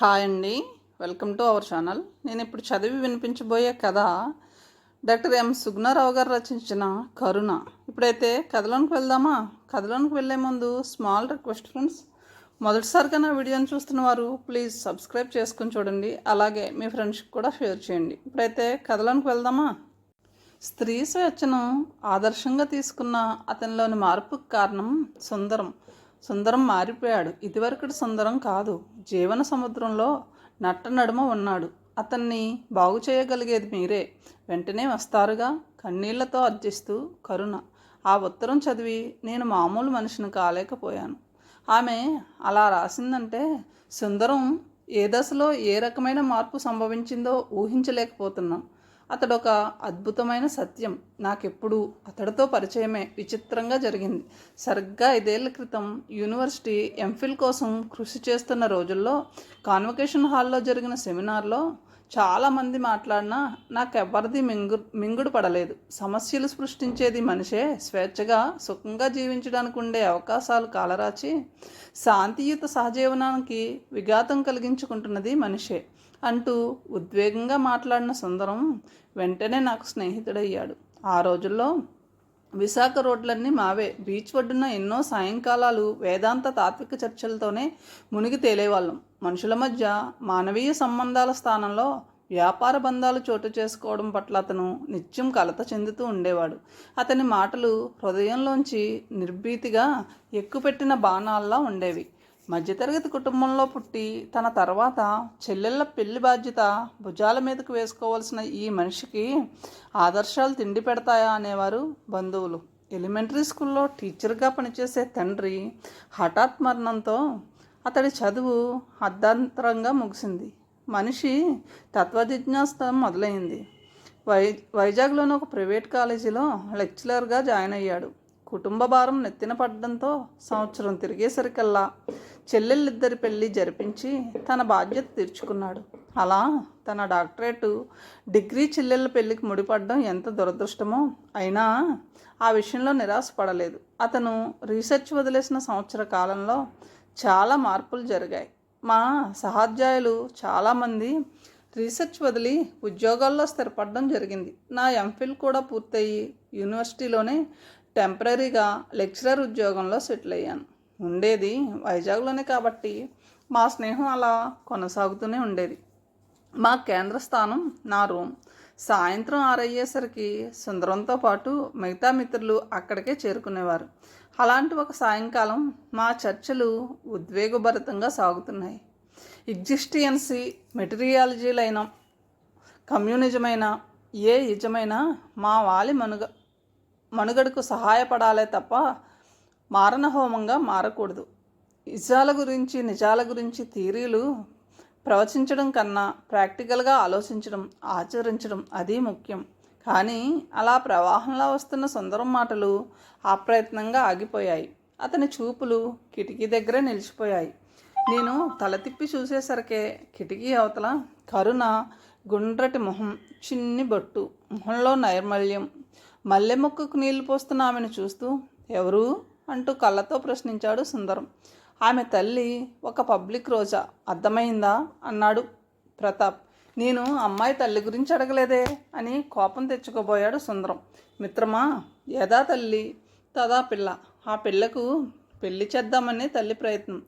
Hi అండి. Welcome to our channel. నేను ఇప్పుడు చదివి వినిపించబోయే కథ డాక్టర్ ఎం. సుగ్నారావు గారు రచించిన కరుణ. ఇప్పుడైతే కథలోనికి వెళ్దామా? కథలోనికి వెళ్ళే ముందు స్మాల్ రిక్వెస్ట్ ఫ్రెండ్స్. మొదటిసారిగా నా వీడియోని చూస్తున్న వారు ప్లీజ్ సబ్స్క్రైబ్ చేసుకుని చూడండి. అలాగే మీ ఫ్రెండ్స్కి కూడా షేర్ చేయండి. ఇప్పుడైతే కథలోనికి వెళ్దామా? స్త్రీ స్వేచ్ఛను ఆదర్శంగా తీసుకున్న అతనిలోని మార్పుకు కారణం సుందరం. సుందరం మారిపోయాడు. ఇదివరకటి సుందరం కాదు. జీవన సముద్రంలో నట్ట నడుమ ఉన్నాడు. అతన్ని బాగు చేయగలిగేది మీరే. వెంటనే వస్తారుగా. కన్నీళ్ళతో అర్జిస్తూ కరుణ. ఆ ఉత్తరం చదివి నేను మామూలు మనిషిని కాలేకపోయాను. ఆమె అలా రాసిందంటే సుందరం ఏ దశలో ఏ రకమైన మార్పు సంభవించిందో ఊహించలేకపోతున్నాం. అతడు ఒక అద్భుతమైన సత్యం. నాకెప్పుడు అతడితో పరిచయమే విచిత్రంగా జరిగింది. సరిగ్గా ఐదేళ్ళ క్రితం యూనివర్సిటీ ఎంఫిల్ కోసం కృషి చేస్తున్న రోజుల్లో కాన్వకేషన్ హాల్లో జరిగిన సెమినార్లో చాలామంది మాట్లాడినా నాకెవ్వరిది మింగు మింగుడు పడలేదు. సమస్యలు సృష్టించేది మనిషే. స్వేచ్ఛగా సుఖంగా జీవించడానికి ఉండే అవకాశాలు కాలరాచి శాంతియుత సహజీవనానికి విఘాతం కలిగించుకుంటున్నది మనిషే. అంటూ ఉద్వేగంగా మాట్లాడిన సుందరం వెంటనే నాకు స్నేహితుడయ్యాడు. ఆ రోజుల్లో విశాఖ రోడ్లన్నీ మావే. బీచ్ ఒడ్డున ఎన్నో సాయంకాలాలు వేదాంత తాత్విక చర్చలతోనే మునిగి తేలేవాళ్ళం. మనుషుల మధ్య మానవీయ సంబంధాల స్థానంలో వ్యాపార బంధాలు చోటు చేసుకోవడం పట్ల అతను నిత్యం కలత చెందుతూ ఉండేవాడు. అతని మాటలు హృదయంలోంచి నిర్భీతిగా ఎక్కుపెట్టిన బాణాల్లా ఉండేవి. మధ్యతరగతి కుటుంబంలో పుట్టి తన తర్వాత చెల్లెళ్ళ పెళ్ళి బాధ్యత భుజాల మీదకు వేసుకోవాల్సిన ఈ మనిషికి ఆదర్శాలు తిండి పెడతాయా అనేవారు బంధువులు. ఎలిమెంటరీ స్కూల్లో టీచర్గా పనిచేసే తండ్రి హఠాత్ మరణంతో అతడి చదువు అర్ధాంతరంగా ముగిసింది. మనిషి తత్వజిజ్ఞాస మొదలైంది. వై వైజాగ్లోని ఒక ప్రైవేట్ కాలేజీలో లెక్చరర్గా జాయిన్ అయ్యాడు. కుటుంబ భారం నెత్తిన పడడంతో సంవత్సరం తిరిగేసరికల్లా చెల్లెళ్ళిద్దరి పెళ్ళి జరిపించి తన బాధ్యత తీర్చుకున్నాడు. అలా తన డాక్టరేటు డిగ్రీ చెల్లెళ్ళ పెళ్ళికి ముడిపడడం ఎంత దురదృష్టమో. అయినా ఆ విషయంలో నిరాశపడలేదు. అతను రీసెర్చ్ వదిలేసిన సంవత్సర కాలంలో చాలా మార్పులు జరిగాయి. మా సహాధ్యాయులు చాలామంది రీసెర్చ్ వదిలి ఉద్యోగాల్లో స్థిరపడడం జరిగింది. నా ఎంఫిల్ కూడా పూర్తయి యూనివర్సిటీలోనే టెంపరీగా లెక్చరర్ ఉద్యోగంలో సెటిల్ అయ్యాను. ఉండేది వైజాగ్లోనే కాబట్టి మా స్నేహం అలా కొనసాగుతూనే ఉండేది. మా కేంద్ర స్థానం నా రూమ్. సాయంత్రం ఆరయ్యేసరికి సుందరంతో పాటు మిగతా మిత్రులు అక్కడికే చేరుకునేవారు. అలాంటి ఒక సాయంకాలం మా చర్చలు ఉద్వేగభరితంగా సాగుతున్నాయి. ఎగ్జిస్టియన్సీ మెటీరియాలజీలైన కమ్యూనిజమైన ఏ నిజమైనా మా వాలి మనుగ మనుగడకు సహాయపడాలే తప్ప మారణహోమంగా మారకూడదు. నిజాల గురించి నిజాల గురించి థీరీలు ప్రవచించడం కన్నా ప్రాక్టికల్గా ఆలోచించడం ఆచరించడం అది ముఖ్యం. కానీ అలా ప్రవాహంలో వస్తున్న సుందరం మాటలు అప్రయత్నంగా ఆగిపోయాయి. అతని చూపులు కిటికీ దగ్గరే నిలిచిపోయాయి. నేను తల తిప్పి చూసేసరికే కిటికీ అవతల కరుణ గుండ్రటి మొహం చిన్ని బొట్టు మొహంలో నైర్మల్యం మల్లె మొక్కకు నీళ్ళు పోస్తున్న ఆమెను చూస్తూ ఎవరు? అంటూ కళ్ళతో ప్రశ్నించాడు సుందరం. ఆమె తల్లి ఒక పబ్లిక్ రోజా అర్థమైందా? అన్నాడు ప్రతాప్. నేను అమ్మాయి తల్లి గురించి అడగలేదే అని కోపం తెచ్చుకోబోయాడు సుందరం. మిత్రమా యదా తల్లి? తదా పిల్ల. ఆ పిల్లకు పెళ్ళి చేద్దామని తల్లి ప్రయత్నం.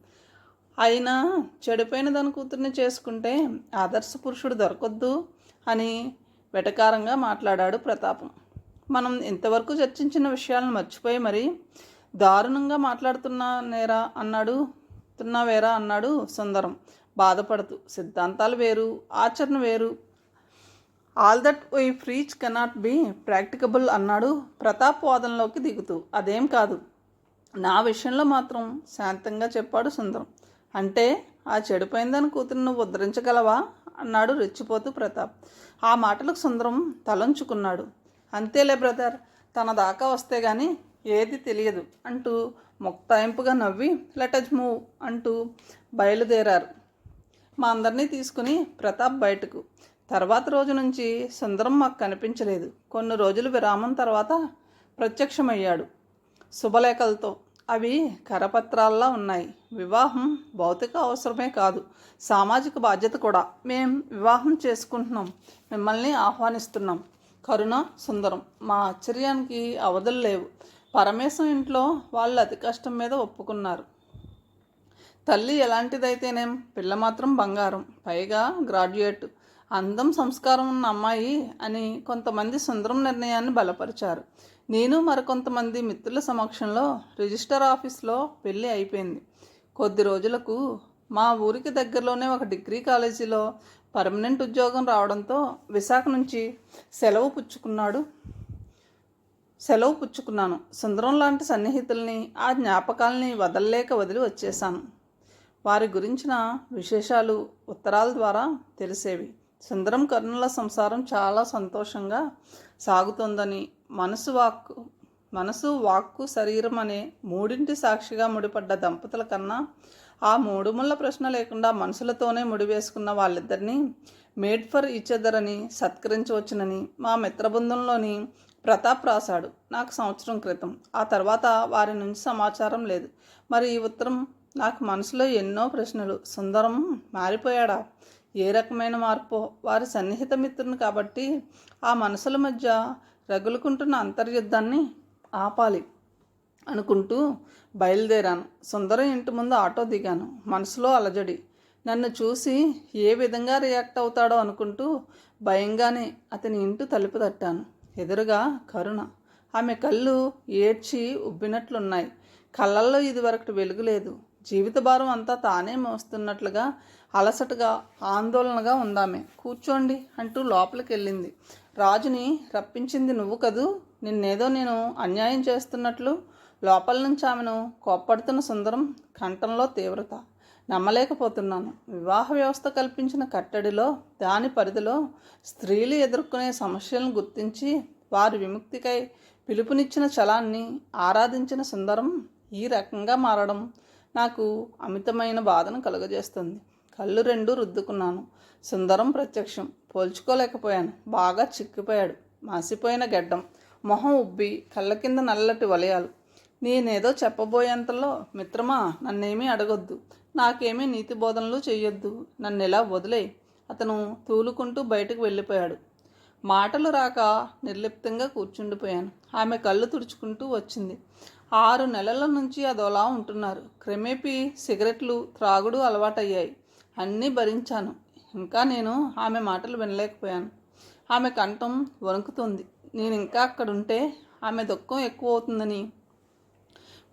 అయినా చెడిపోయిన దాని కూతుర్ని చేసుకుంటే ఆదర్శ పురుషుడు దొరకొద్దు అని వెటకారంగా మాట్లాడాడు ప్రతాపం. మనం ఇంతవరకు చర్చించిన విషయాలను మర్చిపోయి మరి దారుణంగా మాట్లాడుతున్నానేరా అన్నాడు తున్నావేరా అన్నాడు సుందరం. బాధపడుతూ సిద్ధాంతాలు వేరు ఆచరణ వేరు. All that we preach cannot be practicable అన్నాడు ప్రతాప్ వాదనలోకి దిగుతూ. అదేం కాదు నా విషయంలో మాత్రం శాంతంగా చెప్పాడు సుందరం. అంటే ఆ చెడిపోయిందని కూతురు నువ్వు ఉద్ధరించగలవా? అన్నాడు రెచ్చిపోతూ ప్రతాప్. ఆ మాటలకు సుందరం తలంచుకున్నాడు. అంతేలే బ్రదర్ తన దాకా వస్తే గాని ఏది తెలియదు అంటూ ముక్తాయింపుగా నవ్వి లెటజ్ మూవ్ అంటూ బయలుదేరారు. మా అందరినీ తీసుకుని ప్రతాప్ బయటకు. తర్వాత రోజు నుంచి సుందరం మాకు కనిపించలేదు. కొన్ని రోజులు విరామం తర్వాత ప్రత్యక్షమయ్యాడు. శుభలేఖలతో. అవి కరపత్రాల్లా ఉన్నాయి. వివాహం భౌతిక అవసరమే కాదు. సామాజిక బాధ్యత కూడా. మేం వివాహం చేసుకుంటున్నాం. మిమ్మల్ని ఆహ్వానిస్తున్నాం. కరుణ సుందరం. మా ఆశ్చర్యానికి అవధులు లేవు. పరమేశం ఇంట్లో వాళ్ళు అతి కష్టం మీద ఒప్పుకున్నారు. తల్లి ఎలాంటిదైతేనేం? పిల్ల మాత్రం బంగారం పైగా గ్రాడ్యుయేట్. అందం సంస్కారం ఉన్న అమ్మాయి అని కొంతమంది సుందరం నిర్ణయాన్ని బలపరిచారు. నేను మరికొంతమంది మిత్రుల సమక్షంలో రిజిస్టర్ ఆఫీస్లో పెళ్ళి అయిపోయింది. కొద్ది రోజులకు మా ఊరికి దగ్గరలోనే ఒక డిగ్రీ కాలేజీలో పర్మనెంట్ ఉద్యోగం రావడంతో విశాఖ నుంచి సెలవు పుచ్చుకున్నాడు. సెలవు పుచ్చుకున్నాను. సుందరం లాంటి సన్నిహితుల్ని ఆ జ్ఞాపకాల్ని వదలలేక వదిలి వచ్చేశాను. వారి గురించిన విశేషాలు ఉత్తరాల ద్వారా తెలిసేవి. సుందరం కర్ణుల సంసారం చాలా సంతోషంగా సాగుతోందని మనసు వాక్కు మనసు వాక్కు శరీరం అనే మూడింటి సాక్షిగా ముడిపడ్డ దంపతుల కన్నా ఆ మూడు ముళ్ళ ప్రశ్న లేకుండా మనసులతోనే ముడివేసుకున్న వాళ్ళిద్దరినీ మేడ్ ఫర్ ఈచ్ అదర్ అని సత్కరించవచ్చునని మా మిత్రబృందంలోని ప్రతాప్ రాశాడు. నాకు సంవత్సరం క్రితం. ఆ తర్వాత వారి నుంచి సమాచారం లేదు. మరి ఈ ఉత్తరం నాకు మనసులో ఎన్నో ప్రశ్నలు. సుందరం మారిపోయాడా? ఏ రకమైన మార్పో? వారి సన్నిహిత మిత్రుని కాబట్టి ఆ మనసుల మధ్య రగులుకుంటున్న అంతర్యుద్ధాన్ని ఆపాలి అనుకుంటూ బయలుదేరాను. సుందరం ఇంటి ముందు ఆటో దిగాను. మనసులో అలజడి. నన్ను చూసి ఏ విధంగా రియాక్ట్ అవుతాడో అనుకుంటూ భయంగానే అతని ఇంటి తలుపు తట్టాను. ఎదురుగా కరుణ. ఆమె కళ్ళు ఏడ్చి ఉబ్బినట్లున్నాయి. కళ్ళల్లో ఇదివరకు వెలుగు లేదు. జీవిత భారం అంతా తానే మోస్తున్నట్లుగా అలసటగా ఆందోళనగా ఉందామె. కూర్చోండి అంటూ లోపలికి వెళ్ళింది రాజుని రప్పించింది నువ్వు కదూ? నిన్నేదో నేను అన్యాయం చేస్తున్నట్లు లోపల నుంచి ఆమెను కోప్పడుతున్న సుందరం కంఠంలో తీవ్రత. నమ్మలేకపోతున్నాను. వివాహ వ్యవస్థ కల్పించిన కట్టడిలో దాని పరిధిలో స్త్రీలు ఎదుర్కొనే సమస్యలను గుర్తించి వారి విముక్తికై పిలుపునిచ్చిన చలాన్ని ఆరాధించిన సుందరం ఈ రకంగా మారడం నాకు అమితమైన బాధను కలుగజేస్తుంది. కళ్ళు రెండు రుద్దుకున్నాను. సుందరం ప్రత్యక్షం. పోల్చుకోలేకపోయాను. బాగా చిక్కిపోయాడు. మాసిపోయిన గడ్డం. మొహం ఉబ్బి కళ్ళ కింద నల్లటి వలయాలు. నేనేదో చెప్పబోయేంతలో మిత్రమా నన్నేమీ అడగొద్దు. నాకేమీ నీతి బోధనలు చేయొద్దు నన్ను ఇలా వదిలే? అతను తూలుకుంటూ బయటకు వెళ్ళిపోయాడు. మాటలు రాక నిర్లిప్తంగా కూర్చుండిపోయాను. ఆమె కళ్ళు తుడుచుకుంటూ వచ్చింది. ఆరు నెలల నుంచి అదోలా ఉంటున్నారు. క్రమేపీ సిగరెట్లు త్రాగుడు అలవాటయ్యాయి. అన్నీ భరించాను. ఇంకా నేను ఆమె మాటలు వినలేకపోయాను. ఆమె కంఠం వణుకుతుంది. నేను ఇంకా అక్కడుంటే ఆమె దుఃఖం ఎక్కువ అవుతుందని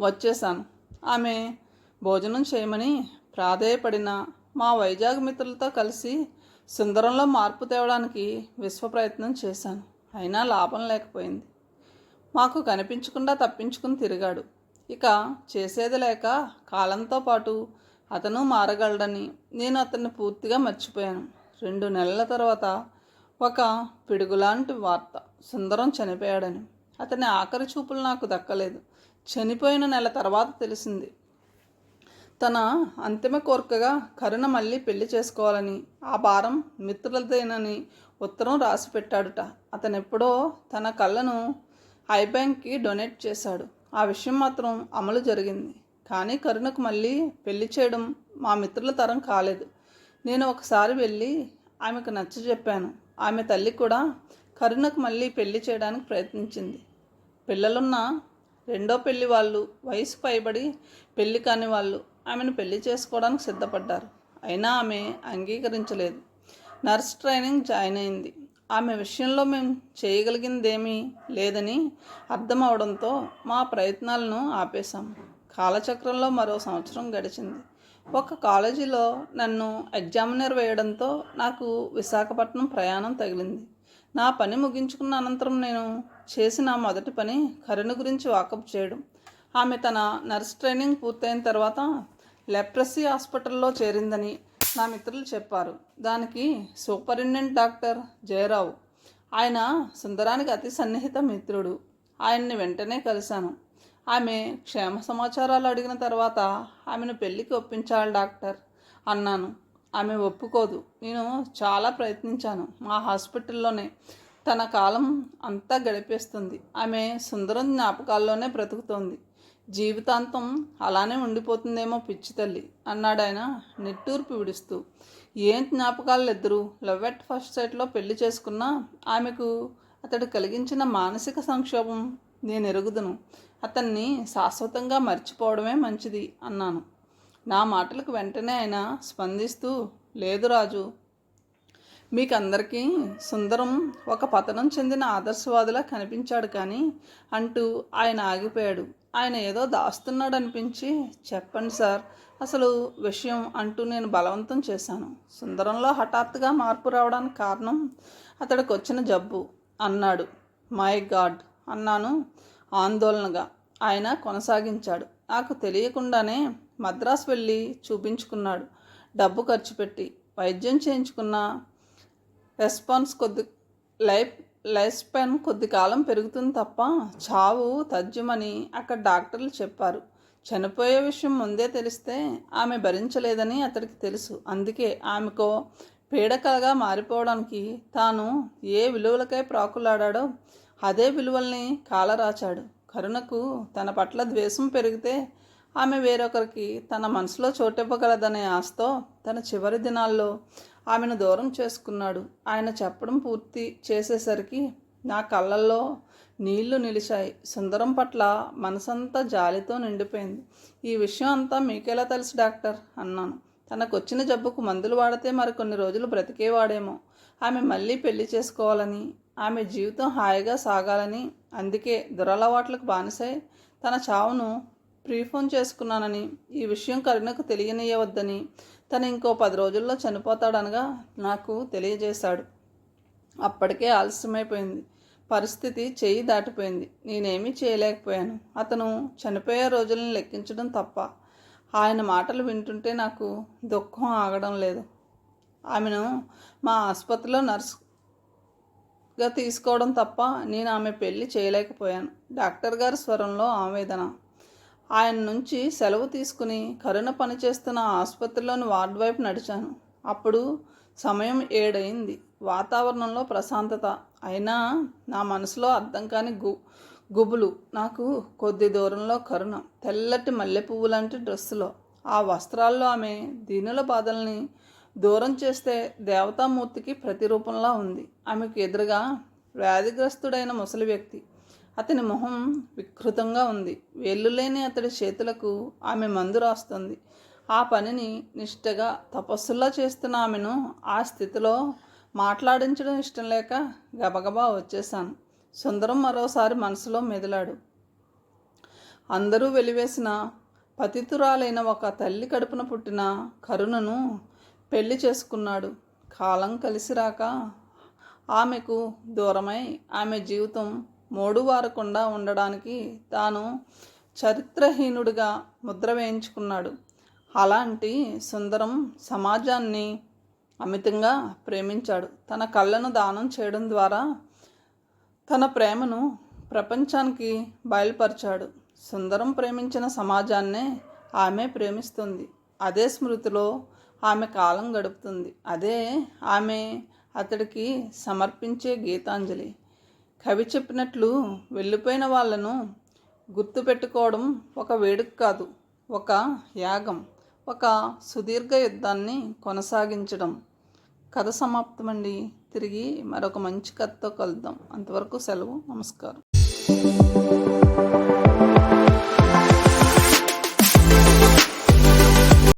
వచ్చేసాను ఆమె భోజనం చేయమని ప్రాధేయపడిన మా వైజాగ్ మిత్రులతో కలిసి సుందరంలో మార్పు తేవడానికి విశ్వ ప్రయత్నం చేశాను. అయినా లాభం లేకపోయింది. మాకు కనిపించకుండా తప్పించుకుని తిరిగాడు. ఇక చేసేది లేక కాలంతో పాటు అతను మారగలడని నేను అతన్ని పూర్తిగా మర్చిపోయాను. రెండు నెలల తర్వాత ఒక పిడుగులాంటి వార్త సుందరం చనిపోయాడని. అతని ఆఖరి చూపులు నాకు దక్కలేదు. చనిపోయిన నెల తర్వాత తెలిసింది. తన అంతిమ కోరికగా కరుణ మళ్ళీ పెళ్ళి చేసుకోవాలని ఆ భారం మిత్రులదేనని ఉత్తరం రాసి పెట్టాడుట అతనెప్పుడో తన కళ్ళను ఐ డొనేట్ చేశాడు. ఆ విషయం మాత్రం అమలు జరిగింది. కానీ కరుణకు మళ్ళీ పెళ్ళి చేయడం మా మిత్రుల తరం కాలేదు. నేను ఒకసారి వెళ్ళి ఆమెకు నచ్చ చెప్పాను. ఆమె తల్లి కూడా కరుణకు మళ్ళీ పెళ్ళి చేయడానికి ప్రయత్నించింది. పిల్లలున్న రెండో పెళ్ళి వాళ్ళు వయసు పైబడి పెళ్ళి కాని వాళ్ళు ఆమెను పెళ్ళి చేసుకోవడానికి సిద్ధపడ్డారు. అయినా ఆమె అంగీకరించలేదు. నర్స్ ట్రైనింగ్ జాయిన్ అయింది. ఆమె విషయంలో మేము చేయగలిగిందేమీ లేదని అర్థం అవడంతో మా ప్రయత్నాలను ఆపేశాం. కాలచక్రంలో మరో సంవత్సరం గడిచింది. ఒక కాలేజీలో నన్ను ఎగ్జామినర్ వేయడంతో నాకు విశాఖపట్నం ప్రయాణం తగిలింది. నా పని ముగించుకున్న అనంతరం నేను చేసిన మొదటి పని కరుణ గురించి వాకప్ చేయడం. ఆమె తన నర్స్ ట్రైనింగ్ పూర్తయిన తర్వాత లెప్రసీ హాస్పిటల్లో చేరిందని నా మిత్రులు చెప్పారు. దానికి సూపరింటెండెంట్ డాక్టర్ జయరావు. ఆయన సుందరానికి అతి సన్నిహిత మిత్రుడు. ఆయన్ని వెంటనే కలిశాను. ఆమె క్షేమ సమాచారాలు అడిగిన తర్వాత ఆమెను పెళ్ళికి ఒప్పించాలి డాక్టర్ అన్నాను. ఆమె ఒప్పుకోదు. నేను చాలా ప్రయత్నించాను. మా హాస్పిటల్లోనే తన కాలం అంతా గడిపేస్తుంది. ఆమె సుందరం జ్ఞాపకాల్లోనే బ్రతుకుతోంది. జీవితాంతం అలానే ఉండిపోతుందేమో పిచ్చి తల్లి అన్నాడాయన నిట్టూర్పు విడుస్తూ. ఏం జ్ఞాపకాలు ఇద్దరు లవ్ ఎట్ ఫస్ట్ సైట్లో పెళ్ళి చేసుకున్నా ఆమెకు అతడు కలిగించిన మానసిక సంక్షోభం నేను ఎరుగుదును అతన్ని శాశ్వతంగా మర్చిపోవడమే మంచిది అన్నాను. నా మాటలకు వెంటనే ఆయన స్పందిస్తూ లేదు రాజు మీకందరికీ సుందరం ఒక పతనం చెందిన ఆదర్శవాదిలా కనిపించాడు కానీ అంటూ ఆయన ఆగిపోయాడు. ఆయన ఏదో దాస్తున్నాడు అనిపించి చెప్పండి సార్ అసలు విషయం అంటూ నేను బలవంతం చేశాను. సుందరంలో హఠాత్తుగా మార్పు రావడానికి కారణం అతడికి వచ్చిన జబ్బు. అన్నాడు. మై గాడ్ అన్నాను ఆందోళనగా. ఆయన కొనసాగించాడు. నాకు తెలియకుండానే మద్రాసు వెళ్ళి చూపించుకున్నాడు. డబ్బు ఖర్చు పెట్టి వైద్యం చేయించుకున్న రెస్పాన్స్ కొద్ది లైఫ్ లైఫ్ స్పాన్ కొద్ది కాలం పెరుగుతుంది తప్ప చావు తథ్యమని అక్కడ డాక్టర్లు చెప్పారు. చనిపోయే విషయం ముందే తెలిస్తే ఆమె భరించలేదని అతడికి తెలుసు. అందుకే ఆమెకో పీడకలగా మారిపోవడానికి తాను ఏ విలువలకై ప్రాకులాడాడో అదే విలువల్ని కాలరాచాడు. కరుణకు తన పట్ల ద్వేషం పెరిగితే ఆమె వేరొకరికి తన మనసులో చోటివ్వగలదనే ఆశతో తన చివరి దినాల్లో ఆమెను దూరం చేసుకున్నాడు. ఆయన చెప్పడం పూర్తి చేసేసరికి నా కళ్ళల్లో నీళ్ళు నిలిచాయి. సుందరం పట్ల మనసంతా జాలితో నిండిపోయింది. ఈ విషయం అంతా మీకెలా తెలుసు డాక్టర్? అన్నాను. తనకు వచ్చిన జబ్బుకు మందులు వాడితే మరికొన్ని రోజులు బ్రతికేవాడేమో. ఆమె మళ్ళీ పెళ్ళి చేసుకోవాలని ఆమె జీవితం హాయిగా సాగాలని అందుకే దురలవాట్లకు బానిసై తన చావును ప్రీఫోన్ చేసుకున్నానని ఈ విషయం కరుణకు తెలియనియవద్దని తను ఇంకో పది రోజుల్లో చనిపోతాడనగా నాకు తెలియజేశాడు. అప్పటికే ఆలస్యమైపోయింది. పరిస్థితి చేయి దాటిపోయింది. నేనేమీ చేయలేకపోయాను. అతను చనిపోయే రోజులను లెక్కించడం తప్ప ఆయన మాటలు వింటుంటే నాకు దుఃఖం ఆగడం లేదు. ఆమెను మా ఆసుపత్రిలో నర్సుగా తీసుకోవడం తప్ప నేను ఆమె పెళ్ళి చేయలేకపోయాను. డాక్టర్ గారి స్వరంలో ఆవేదన. ఆయన నుంచి సెలవు తీసుకుని కరుణ పనిచేస్తున్న ఆసుపత్రిలోని వార్డ్ వైపు నడిచాను. అప్పుడు సమయం ఏడైంది వాతావరణంలో ప్రశాంతత. అయినా నా మనసులో అర్థం కాని గు గుబులు. నాకు కొద్ది దూరంలో కరుణ. తెల్లటి మల్లె పువ్వు లాంటి డ్రెస్సులో. ఆ వస్త్రాల్లో ఆమె దీనుల బాధల్ని దూరం చేస్తే దేవతామూర్తికి ప్రతిరూపంలా ఉంది. ఆమెకు ఎదురుగా వ్యాధిగ్రస్తుడైన ముసలి వ్యక్తి. అతని మొహం వికృతంగా ఉంది. వేళ్ళు లేని అతడి చేతులకు ఆమె మందు రాస్తుంది. ఆ పనిని నిష్టగా తపస్సులా చేస్తున్న ఆమెను ఆ స్థితిలో మాట్లాడించడం ఇష్టం లేక గబగబా వచ్చేశాను. సుందరం మరోసారి మనసులో మెదిలాడు. అందరూ వెలివేసిన పతితురాలైన ఒక తల్లి కడుపున పుట్టిన కరుణను పెళ్ళి చేసుకున్నాడు. కాలం కలిసిరాక ఆమెకు దూరమై ఆమె జీవితం మోడువారకుండా ఉండడానికి తాను చరిత్రహీనుడిగా ముద్ర వేయించుకున్నాడు. అలాంటి సుందరం సమాజాన్ని అమితంగా ప్రేమించాడు. తన కళ్ళను దానం చేయడం ద్వారా తన ప్రేమను ప్రపంచానికి బయలుపరిచాడు. సుందరం ప్రేమించిన సమాజాన్నే ఆమె ప్రేమిస్తుంది. అదే స్మృతిలో ఆమె కాలం గడుపుతుంది. అదే ఆమె అతడికి సమర్పించే గీతాంజలి. కవి చెప్పినట్లు వెళ్ళిపోయిన వాళ్ళను గుర్తుపెట్టుకోవడం ఒక వేడుక కాదు ఒక యాగం ఒక సుదీర్ఘ యుద్ధాన్ని కొనసాగించడం. కథ సమాప్తమండి. తిరిగి మరొక మంచి కథతో కలుద్దాం. అంతవరకు సెలవు. నమస్కారం.